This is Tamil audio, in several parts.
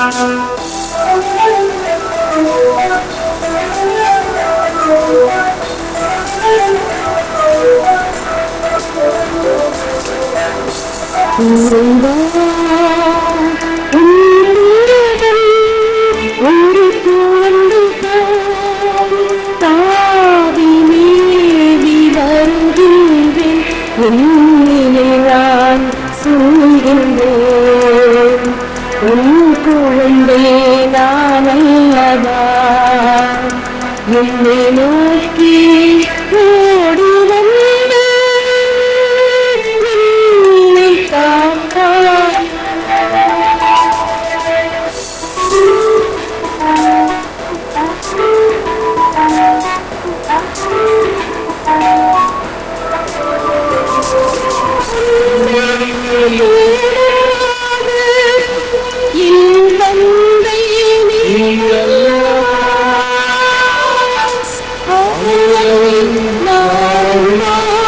Sim. నిన్నేను நாள் நாள்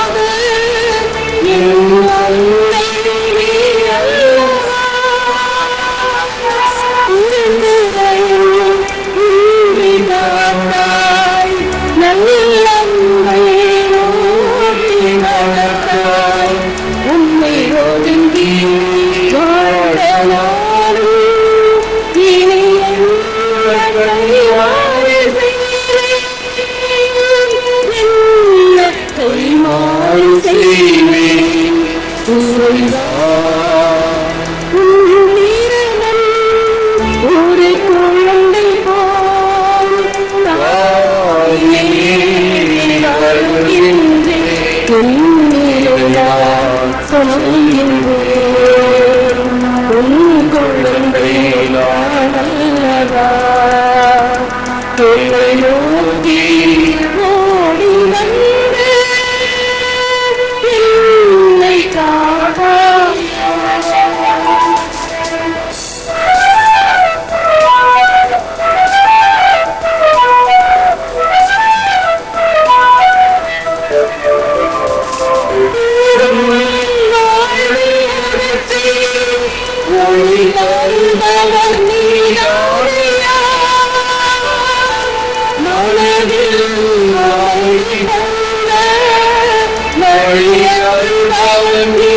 Amen.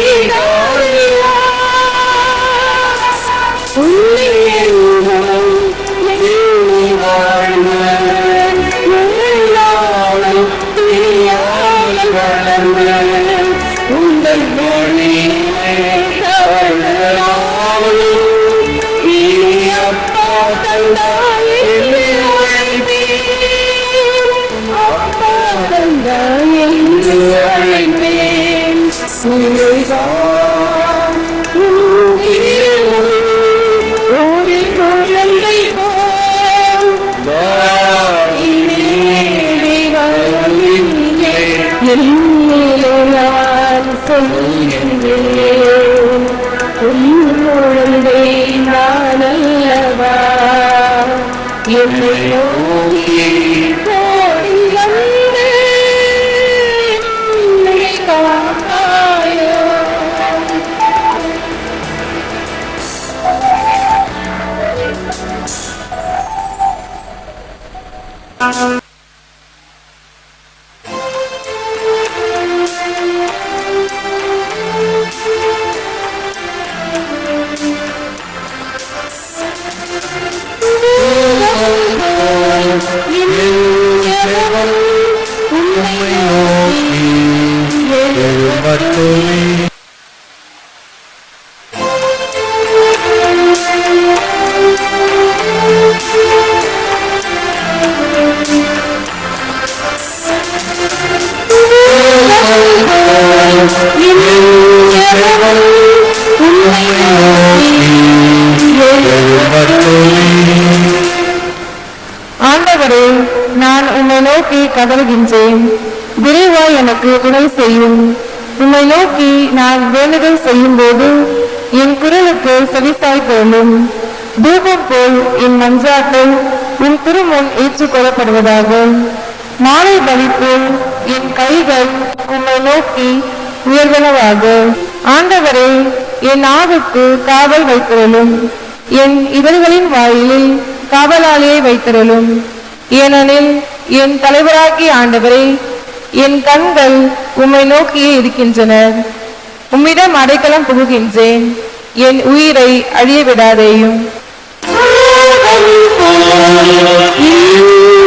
நான் சொல்கிறேன் குழந்தை நான் அல்லவா என்னை நோக்கி பலியானது உன் திருமுன் ஏற்றுக்கொள்ளப்படுவதாக. மாலை பலிப்பில் என் கைகள் உம்மை நோக்கி உயர்வனவாக. ஆண்டவரே என் ஆவுக்கு காவல் வைத்திரலும் என் இதழ்களின் வாயிலில் காவலாளியை வைத்திரலும் ஏனெனில் என் தலைவராகிய ஆண்டவரே என் கண்கள் உம்மை நோக்கியே இருக்கின்றனர் உம்மிடம் அடைக்கலம் புகுகின்றேன். என் உயிரை அழிய விடாதேயும் உம்மை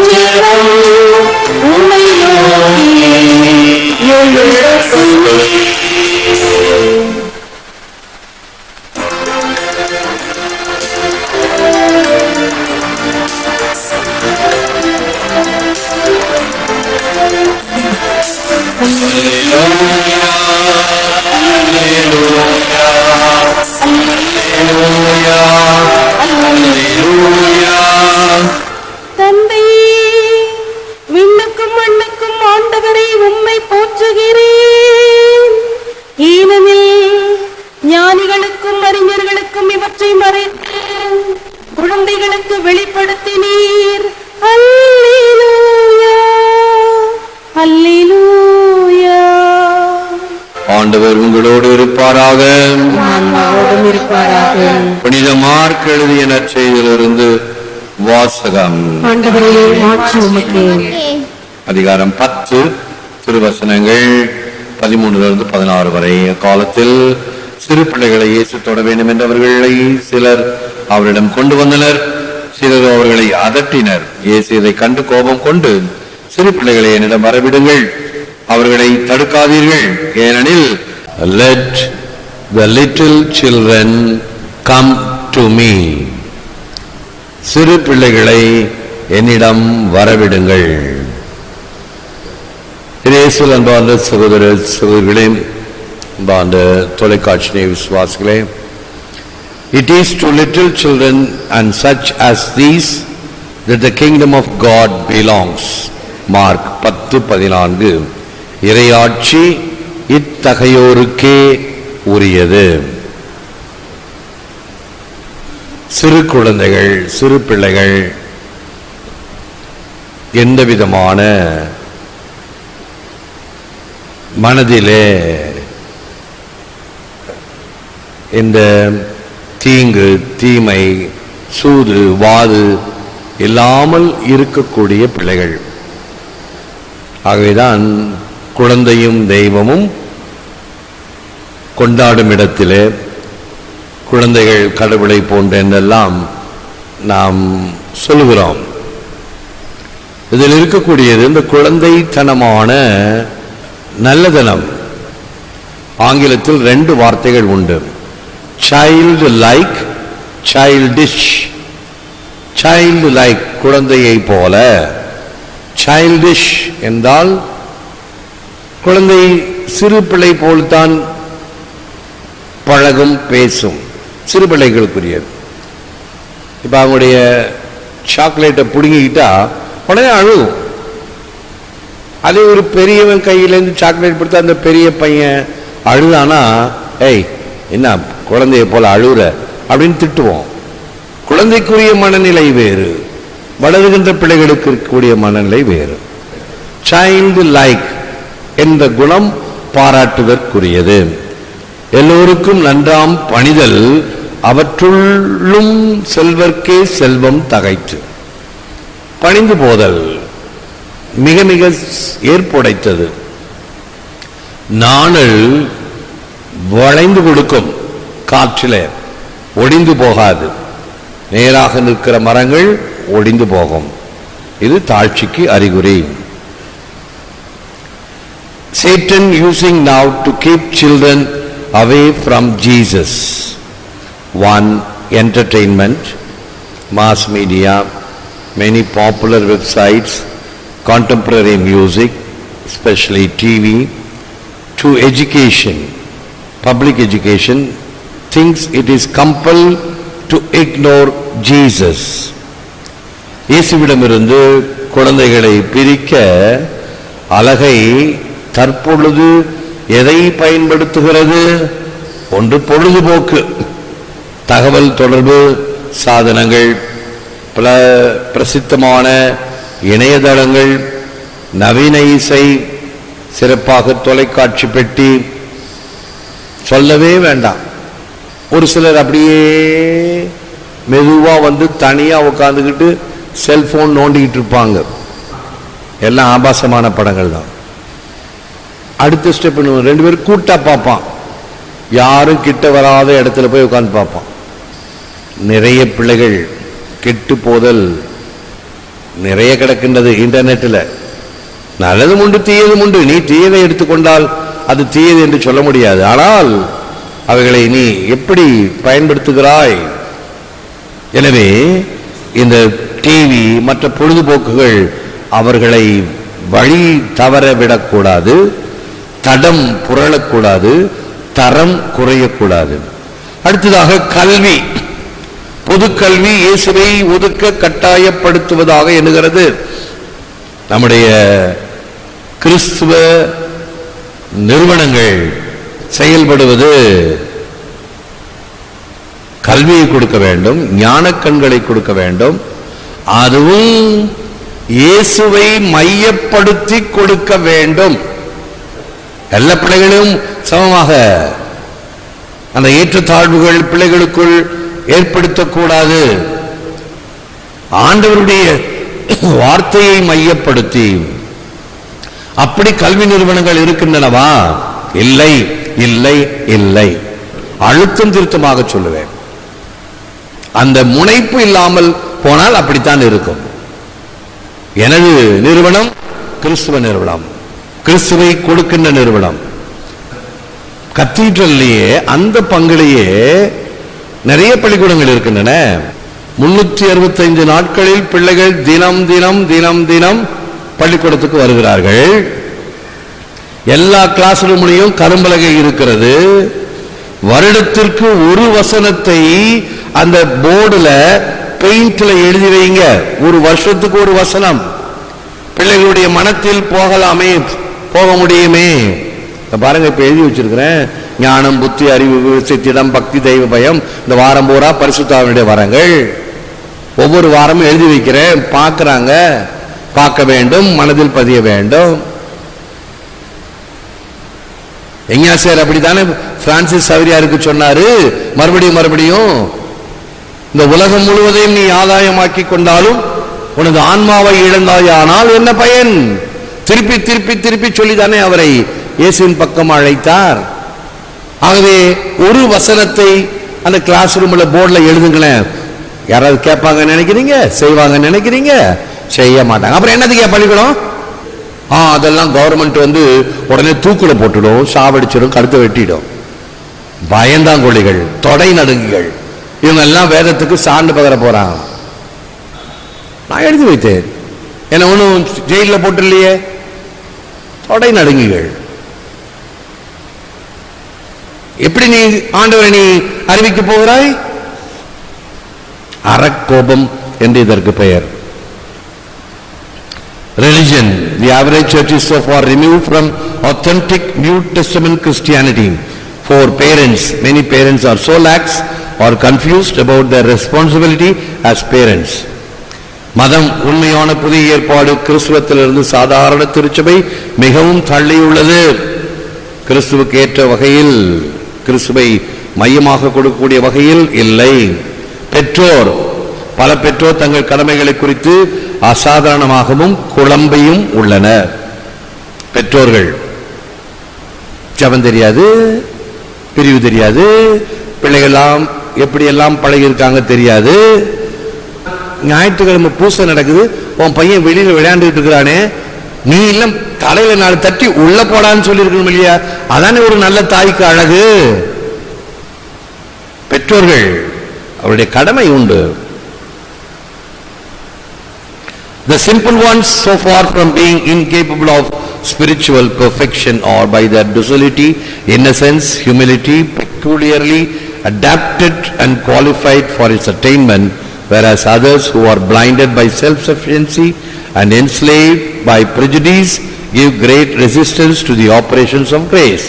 ஆண்டவரை உம்மை போற்றுகிறேன். ஏனெனில் ஞானிகளுக்கும் அறிஞர்களுக்கும் இவற்றை மறைத்து குழந்தைகளுக்கு வெளிப்படுத்தினீர். ஆண்டவர் உங்களோடு இருப்பாராக. புனித மார்க் எழுதிய நற்செய்தியிலிருந்து வாசகம். அதிகாரம் பத்து. திருவசனங்கள் பதிமூன்றிலிருந்து பதினாறு வரை. காலத்தில் சிறு பிள்ளைகளை இயேசு தொட வேண்டும் என்றவர்களை சிலர் அவரிடம் கொண்டு வந்தனர். சிலர் அவர்களை அதட்டினர். இயேசு இதை கண்டு கோபம் கொண்டு சிறு பிள்ளைகளை என்னிடம் வரவிடுங்கள். அவர்களை தடுக்காதீர்கள். ஏனெனில் let the little children come to me சிறு பிள்ளைகளை என்னிடம் வரவிடுங்கள். இயேசுவில் அன்பார்ந்த சகோதர சகோதரிகளே அன்பார்ந்த தொலைக்காட்சி விசுவாசிகளே it is to little children and such as these that the kingdom of God Mark பத்து பதினான்கு. இறையாட்சி இத்தகையோருக்கே உரியது. சிறு குழந்தைகள் சிறு பிள்ளைகள் எந்த விதமான மனதிலே இந்த தீங்கு தீமை சூது வாது இல்லாமல் இருக்கக்கூடிய பிள்ளைகள். ஆகவேதான் குழந்தையும் தெய்வமும் கொண்டாடும் இடத்திலே குழந்தைகள் கடவுளை போன்ற என்றெல்லாம் நாம் சொல்லுகிறோம். இதில் இருக்கக்கூடியது இந்த குழந்தைத்தனமான நல்லதனம். ஆங்கிலத்தில் ரெண்டு வார்த்தைகள் உண்டு. Child like childish child like குழந்தையை போல. சைல்டிஷ் என்றால் குழந்தை சிறு பிள்ளை போல்தான் பழகும் பேசும். சிறு பிள்ளைகளுக்குரியது. இப்போ அவங்களுடைய சாக்லேட்டை பிடுங்கிக்கிட்டா உடனே அழுகும். அதே ஒரு பெரியவன் கையிலேருந்து சாக்லேட் கொடுத்தா அந்த பெரிய பையன் அழுதானா ஏய் என்ன குழந்தைய போல அழுகுற அப்படின்னு திட்டுவோம் குழந்தைக்குரிய மனநிலை வேறு. வளருகின்ற பிள்ளைகளுக்கு இருக்கக்கூடிய மனநிலை வேறு. சைல்டு லைக் என்ற குணம் பாராட்டுவதற்குரியது எல்லோருக்கும் நன்றாம் பணிதல் அவற்றுள்ளும் செல்வர்க்கே செல்வம் தகைத்து. பணிந்து போதல். மிக மிக ஏற்புடைத்தது நாணல் வளைந்து கொடுக்கும் காற்றில ஒடிந்து போகாது நேராக நிற்கிற மரங்கள் ஒடிந்து போகும் இது தாழ்ச்சிக்கு அறிகுறி Satan using now to keep children away from Jesus one entertainment mass media many popular websites contemporary music, especially TV, to education, public education, thinks it is compelled to ignore Jesus. இயேசுவிடமிருந்து குழந்தைகளை பிரிக்க அழகை தற்பொழுது எதை பயன்படுத்துகிறது ஒன்று பொழுதுபோக்கு தகவல் தொடர்பு சாதனங்கள் பல பிரசித்தமான இணையதளங்கள் நவீன இசை சிறப்பாக தொலைக்காட்சி பெட்டி சொல்லவே வேண்டாம். ஒரு சிலர் அப்படியே மெதுவாக வந்து தனியாக உட்காந்துக்கிட்டு செல்ஃபோன் நோண்டிக்கிட்டு இருப்பாங்க. எல்லாம் ஆபாசமான படங்கள் தான். அடுத்த ஸ்டெப் ரெண்டு பேரும் கூட்டாக பார்ப்பான். யாரும் கிட்ட வராத இடத்துல போய் உட்காந்து பார்ப்பான். நிறைய பிள்ளைகள் கெட்டு போதல் நிறைய கிடக்கின்றது இன்டர்நெட்டில். நல்லதும் உண்டு தீயதும் உண்டு. நீ தீயதை எடுத்துக்கொண்டால் அது தீயது என்று சொல்ல முடியாது. ஆனால் அவைகளை நீ எப்படி பயன்படுத்துகிறாய்? எனவே இந்த டிவி மற்ற பொழுதுபோக்குகள் அவர்களை வழி தவற விடக்கூடாது தடம் புரளக்கூடாது தரம் குறையக்கூடாது. அடுத்ததாக கல்வி. பொது கல்வி இயேசுவை ஒதுக்க கட்டாயப்படுத்துவதாக எண்ணுகிறது. நம்முடைய கிறிஸ்துவ நிறுவனங்கள் செயல்படுவது கல்வியை கொடுக்க வேண்டும் ஞான கண்களை கொடுக்க வேண்டும். அதுவும் இயேசுவை மையப்படுத்தி கொடுக்க வேண்டும். எல்லா பிள்ளைகளும் சமமாக அந்த ஏற்றத்தாழ்வுகள் பிள்ளைகளுக்குள் ஏற்படுத்தக்கூடாது. ஆண்டவருடைய வார்த்தையை மையப்படுத்தி. அப்படி கல்வி நிறுவனங்கள் இருக்கின்றனவா? இல்லை இல்லை இல்லை. அழுத்தம் திருத்தமாக சொல்லுவேன். அந்த முனைப்பு இல்லாமல் போனால் அப்படித்தான் இருக்கும். எனது நிறுவனம் கிறிஸ்துவ நிறுவனம். கிறிஸ்துவை கொடுக்கின்ற நிறுவனம். கத்தீட்ரல்லையே அந்த பங்கிலேயே நிறைய பள்ளிக்கூடங்கள் இருக்கின்றன. முன்னூற்றி அறுபத்தைந்து நாட்களில் பிள்ளைகள் தினம் தினம் தினம் தினம் பள்ளிக்கூடத்துக்கு வருகிறார்கள். எல்லா கிளாஸ் ரூம்லையும் கரும்பலகை இருக்கிறது. வருடத்திற்கு ஒரு வசனத்தை அந்த போர்டுல பெயிண்ட்ல எழுதி வைங்க. ஒரு வருஷத்துக்கு ஒரு வசனம். பிள்ளைகளுடைய மனத்தில் போகலாமே போக முடியுமே. பாருங்க இப்ப எழுதி வச்சிருக்கிறேன். ஞானம் புத்தி அறிவு சித்திடம் பக்தி தெய்வ பயம் இந்த வாரம் பூரா பரிசுத்தாவினுடைய வரங்கள். ஒவ்வொரு வாரமும் எழுதி வைக்கிறேன். பார்க்குறாங்க. பார்க்க வேண்டும். மனதில் பதிய வேண்டும். எங்கேயாசியார் அப்படித்தானே? பிரான்சிஸ் சவரியாருக்கு சொன்னாரு. மறுபடியும் மறுபடியும் இந்த உலகம் முழுவதையும் நீ ஆதாயமாக்கி கொண்டாலும் உனது ஆன்மாவை இழந்தாயானால் என்ன பயன்? திருப்பி திருப்பி திருப்பி சொல்லிதானே அவரை இயேசுவின் பக்கம் அழைத்தார். ஆகவே ஒரு வசனத்தை அந்த கிளாஸ் ரூம்ல போர்டில் எழுதுங்களேன். யாராவது கேட்பாங்க நினைக்கிறீங்க? செய்வாங்க நினைக்கிறீங்க? செய்ய மாட்டாங்க. அப்புறம் என்னதுக்கு பள்ளிக்கூடம்? ஆ அதெல்லாம் கவர்மெண்ட் வந்து உடனே தூக்கில் போட்டுடும் சாவடிச்சிடும் கழுத்தை வெட்டிடும். பயந்தாங்கொழிகள் தொடை நடுங்குகள். இவங்க எல்லாம் வேதத்துக்கு சான்று பகர போறாங்க நான் எழுதி வைத்தேன். என்ன ஒன்றும் ஜெயிலில் போட்டு இல்லையே தொடை நடுங்குகள். எப்படி நீ ஆண்டவரை நீ அறிவிக்க போகிறாய் அறக்கோபம் என்று இதற்கு பெயர் religion. The average church is so far removed from authentic New Testament Christianity. For parents, many parents are so lax or confused about their responsibility as parents. மதம் உண்மையான புதிய ஏற்பாடு கிறிஸ்துவத்திலிருந்து சாதாரண திருச்சபை மிகவும் தள்ளியுள்ளது கிறிஸ்துவுக்கு ஏற்ற வகையில் கிறிஸ்துவை மையமாக கொடுக்கக்கூடிய வகையில் இல்லை. பெற்றோர் பல பெற்றோர் தங்கள் கடமைகளை குறித்து அசாதாரணமாகவும் குழம்பையும் உள்ளனர். பெற்றோர்கள் ஜபம் தெரியாது பிரிவு தெரியாது பிள்ளைகள்லாம் எப்படியெல்லாம் பழகியிருக்காங்க தெரியாது. ஞாயிற்றுக்கிழமை பூசை நடக்குது உன் பையன் வெளியில் விளையாண்டுட்டு இருக்கிறானே நீ இல்லை தலையில நாலு தட்டி உள்ள போடான்னு சொல்லியிருக்கணும் இல்லையா அதானே ஒரு நல்ல தாய்க்கு அழகு பெற்றோர்கள் அவருடைய கடமை உண்டு The simple ones, so far from being incapable of spiritual perfection or by their docility, innocence, humility, peculiarly adapted and qualified for its attainment, whereas others who are blinded by self-sufficiency and enslaved by prejudice give great resistance to the operations of grace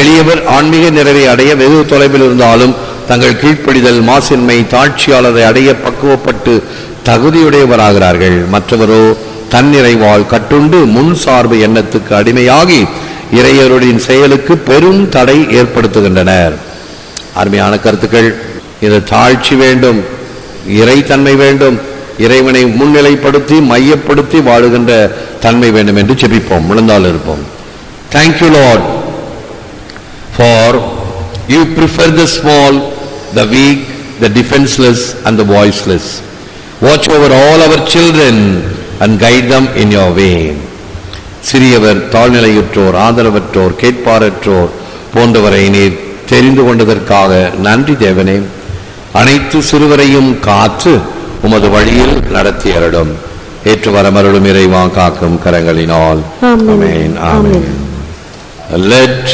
எளியவர் ஆன்மீக நிறைவை அடைய வெகு தொலைவில் இருந்தாலும் தங்கள் கீழ்ப்படிதல் மாசின்மை தாட்சியாளரை அடைய பக்குவப்பட்டு தகுதியுடையவராகிறார்கள். மற்றவரோ தன்னிறைவால் கட்டுண்டு முன் சார்பு எண்ணத்துக்கு அடிமையாகி இறையருடைய செயலுக்கு பெரும் தடை ஏற்படுத்துகின்றனர். அருமையான கருத்துக்கள். இது தாழ்ச்சி வேண்டும் இறைத்தன்மை வேண்டும் இறைவனை முன்னிலைப்படுத்தி மையப்படுத்தி வாழுகின்ற தன்மை வேண்டும் என்று செபிப்போம் விழுந்தால் இருப்போம். Thank you Lord for you prefer the small the weak the defenceless and the voiceless watch over all our children and guide them in your way சிறியவர் தாழ்நிலையுற்றோர் ஆதரவற்றோர் கேட்பாரற்றோர் போன்றவரை நீர் தெரிந்து கொண்டதற்காக நன்றி தேவனே. அனைத்து சிறுவரையும் காத்து உமது வழியில் நடத்தி அருளும். ஏற்று வரமருளும் இறைவா காக்கும் கரங்களினால். ஆமென். ஆமென் let